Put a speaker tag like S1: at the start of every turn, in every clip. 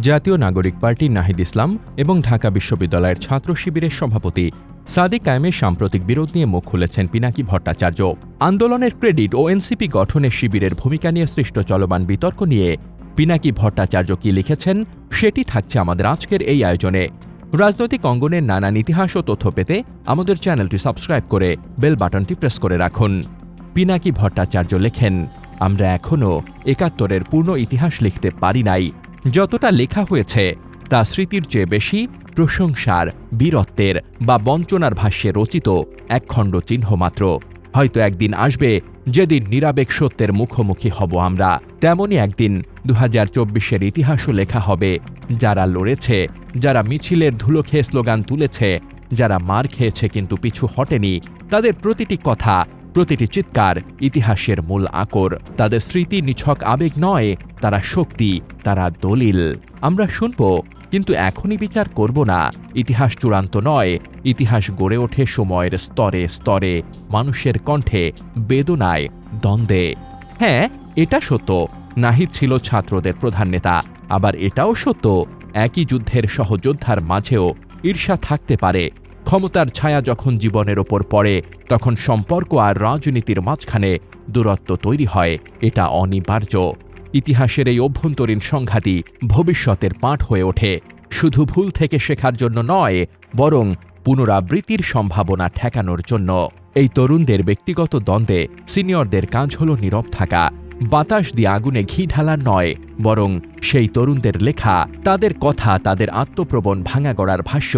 S1: জাতীয় নাগরিক পার্টি নাহিদ ইসলাম এবং ঢাকা বিশ্ববিদ্যালয়ের ছাত্র শিবিরের সভাপতি সাদিক কায়েমের সাম্প্রতিক বিরোধ নিয়ে মুখ খুলেছেন পিনাকি ভট্টাচার্য। আন্দোলনের ক্রেডিট ও এনসিপি গঠনে শিবিরের ভূমিকা নিয়ে সৃষ্ট চলমান বিতর্ক নিয়ে পিনাকি ভট্টাচার্য কি লিখেছেন, সেটি থাকছে আমাদের আজকের এই আয়োজনে। রাজনৈতিক অঙ্গনের নানান ইতিহাস ও তথ্য পেতে আমাদের চ্যানেলটি সাবস্ক্রাইব করে বেল বাটনটি প্রেস করে রাখুন। পিনাকি ভট্টাচার্য লেখেন, আমরা এখনও একাত্তরের পূর্ণ ইতিহাস লিখতে পারি নাই। যতটা লেখা হয়েছে, তা স্মৃতির চেয়ে বেশি প্রশংসার, বীরত্বের বা বঞ্চনার ভাষ্যে রচিত এক খণ্ড চিহ্ন মাত্র। হয়তো একদিন আসবে যেদিন নিরাবেগ সত্যের মুখোমুখি হব আমরা। তেমনই একদিন দু হাজার চব্বিশের ইতিহাসও লেখা হবে। যারা লড়েছে, যারা মিছিলের ধুলো খেয়ে স্লোগান তুলেছে, যারা মার খেয়েছে কিন্তু পিছু হটেনি, তাদের প্রতিটি কথা প্রতিটি চিৎকার ইতিহাসের মূল আকর। তাদের স্মৃতি নিছক আবেগ নয়, তারা শক্তি, তারা দলিল। আমরা শুনব, কিন্তু এখনই বিচার করব না। ইতিহাস চূড়ান্ত নয়, ইতিহাস গড়ে ওঠে সময়ের স্তরে স্তরে, মানুষের কণ্ঠে, বেদনায়, দ্বন্দ্বে। হ্যাঁ এটা সত্য। নাহিদ ছিল ছাত্রদের প্রধান নেতা, আবার এটাও সত্য। একই যুদ্ধের সহযোদ্ধার মাঝেও ঈর্ষা থাকতে পারে। ক্ষমতার ছায়া যখন জীবনের ওপর পড়ে, তখন সম্পর্ক আর রাজনীতির মাঝখানে দূরত্ব তৈরি হয়, এটা অনিবার্য। ইতিহাসের এই অভ্যন্তরীণ সংঘাতই ভবিষ্যতের পাঠ হয়ে ওঠে। শুধু ভুল থেকে শেখার জন্য নয়, বরং পুনরাবৃত্তির সম্ভাবনা ঠেকানোর জন্য। এই তরুণদের ব্যক্তিগত দ্বন্দ্বে সিনিয়রদের কাজ হল নীরব থাকা, বাতাস দিয়ে আগুনে ঘি ঢালার নয়, বরং সেই তরুণদের লেখা, তাদের কথা, তাদের আত্মপ্রবণ ভাঙা গড়ার ভাষ্য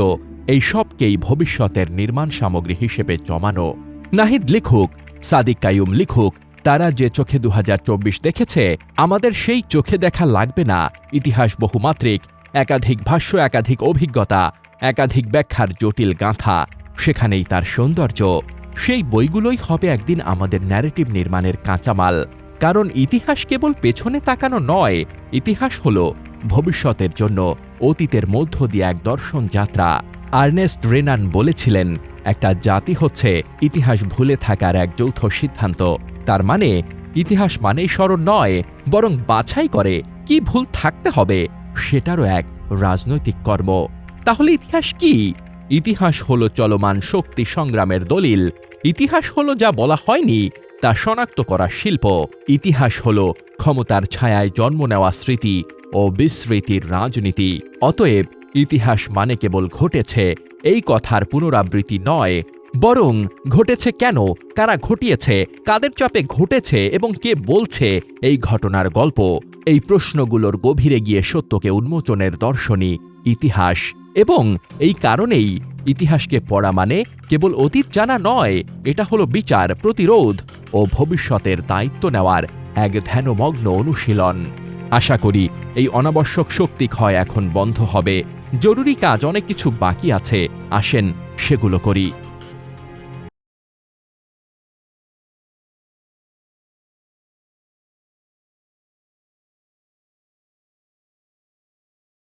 S1: এই সবকেই ভবিষ্যতের নির্মাণ সামগ্রী হিসেবে জমানো। নাহিদ লিখুক, সাদিক কায়ুম লিখুক, তারা যে চোখে দুহাজার চব্বিশ দেখেছে, আমাদের সেই চোখে দেখা লাগবে না। ইতিহাস বহুমাত্রিক, একাধিক ভাষ্য, একাধিক অভিজ্ঞতা, একাধিক ব্যাখ্যার জটিল গাঁথা, সেখানেই তার সৌন্দর্য। সেই বইগুলোই হবে একদিন আমাদের ন্যারেটিভ নির্মাণের কাঁচামাল। কারণ ইতিহাস কেবল পেছনে তাকানো নয়, ইতিহাস হল ভবিষ্যতের জন্য, অতীতের মধ্য দিয়ে এক দর্শন যাত্রা। আর্নেস্ট রেনান বলেছিলেন, একটা জাতি হচ্ছে ইতিহাস ভুলে থাকার এক যৌথ সিদ্ধান্ত। তার মানে ইতিহাস মানেই স্মরণ নয়, বরং বাছাই করে কি ভুল থাকতে হবে, সেটারও এক রাজনৈতিক কর্ম। তাহলে ইতিহাস কি? ইতিহাস হলো চলমান শক্তি সংগ্রামের দলিল। ইতিহাস হলো যা বলা হয়নি, তা শনাক্ত করা শিল্প। ইতিহাস হলো ক্ষমতার ছায়ায় জন্ম নেওয়া স্মৃতি ও বিস্মৃতির রাজনীতি। অতএব ইতিহাস মানে কেবল ঘটেছে, এই কথার পুনরাবৃত্তি নয়, বরং ঘটেছে কেন, কারা ঘটিয়েছে, কাদের চাপে ঘটেছে এবং কে বলছে, এই ঘটনার গল্প, এই প্রশ্নগুলোর গভীরে গিয়ে সত্যকে উন্মোচনের দর্শনী, ইতিহাস, এবং এই কারণেই ইতিহাসকে পড়া মানে কেবল অতীত জানা নয়, এটা হলো বিচার, প্রতিরোধ ও ভবিষ্যতের দায়িত্ব নেওয়ার এক ধ্যানমগ্ন অনুশীলন। আশা করি এই অনাবশ্যক শক্তি ক্ষয় এখন বন্ধ হবে। জরুরি কাজ অনেক কিছু বাকি আছে আসেন সেগুলো করি।